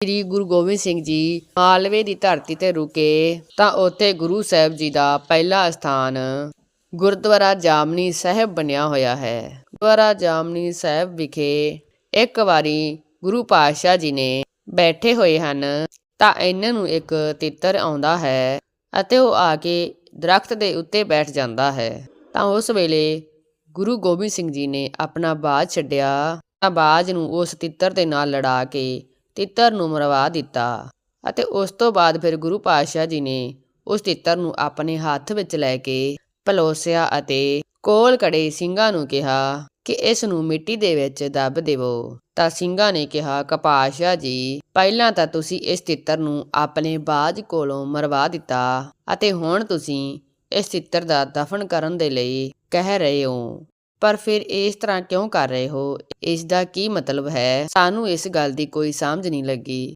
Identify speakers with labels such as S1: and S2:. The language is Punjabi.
S1: ਸ੍ਰੀ ਗੁਰੂ ਗੋਬਿੰਦ ਸਿੰਘ ਜੀ ਮਾਲਵੇ ਦੀ ਧਰਤੀ ਤੇ ਰੁਕੇ, ਤਾਂ ਉੱਥੇ ਗੁਰੂ ਸਾਹਿਬ ਜੀ ਦਾ ਪਹਿਲਾ ਸਥਾਨ ਗੁਰਦੁਆਰਾ ਜਾਮਨੀ ਸਾਹਿਬ ਬਣਿਆ ਹੋਇਆ ਹੈ। ਗੁਰਦੁਆਰਾ ਜਾਮਨੀ ਸਾਹਿਬ ਵਿਖੇ ਇੱਕ ਵਾਰੀ ਗੁਰੂ ਪਾਤਸ਼ਾਹ ਜੀ ਨੇ ਬੈਠੇ ਹੋਏ ਹਨ, ਤਾਂ ਇਹਨਾਂ ਨੂੰ ਇੱਕ ਤਿੱਤਰ ਆਉਂਦਾ ਹੈ ਅਤੇ ਉਹ ਆ ਕੇ ਦਰਖਤ ਦੇ ਉੱਤੇ ਬੈਠ ਜਾਂਦਾ ਹੈ। ਤਾਂ ਉਸ ਵੇਲੇ ਗੁਰੂ ਗੋਬਿੰਦ ਸਿੰਘ ਜੀ ਨੇ ਆਪਣਾ ਬਾਜ ਛੱਡਿਆ, ਤਾਂ ਬਾਜ ਨੂੰ ਉਸ ਤਿੱਤਰ ਦੇ ਨਾਲ ਲੜਾ ਕੇ ਤਿੱਤਰ ਨੂੰ ਮਰਵਾ ਦਿੱਤਾ ਅਤੇ ਉਸ ਤੋਂ ਬਾਅਦ ਫਿਰ ਗੁਰੂ ਪਾਤਸ਼ਾਹ ਜੀ ਨੇ ਉਸ ਤਿੱਤਰ ਨੂੰ ਆਪਣੇ ਹੱਥ ਵਿੱਚ ਲੈ ਕੇ ਪਲੋਸਿਆ ਅਤੇ ਕੋਲ ਕੜੇ ਸਿੰਘਾਂ ਨੂੰ ਕਿਹਾ ਕਿ ਇਸ ਨੂੰ ਮਿੱਟੀ ਦੇ ਵਿੱਚ ਦੱਬ ਦੇਵੋ। ਤਾਂ ਸਿੰਘਾਂ ਨੇ ਕਿਹਾ, ਕਪਾਸ਼ਾ ਜੀ, ਪਹਿਲਾਂ ਤਾਂ ਤੁਸੀਂ ਇਸ ਤਿੱਤਰ ਨੂੰ ਆਪਣੇ ਬਾਜ ਕੋਲੋਂ ਮਰਵਾ ਦਿੱਤਾ ਅਤੇ ਹੁਣ ਤੁਸੀਂ ਇਸ ਤਿੱਤਰ ਦਾ ਦਫਨ ਕਰਨ ਦੇ ਲਈ ਕਹਿ ਰਹੇ ਹੋ। ਪਰ ਫਿਰ ਇਸ ਤਰ੍ਹਾਂ ਕਿਉਂ ਕਰ ਰਹੇ ਹੋ? ਇਸ ਦਾ ਕੀ ਮਤਲਬ ਹੈ? ਸਾਨੂੰ ਇਸ ਗੱਲ ਦੀ ਕੋਈ ਸਮਝ ਨਹੀਂ ਲੱਗੀ।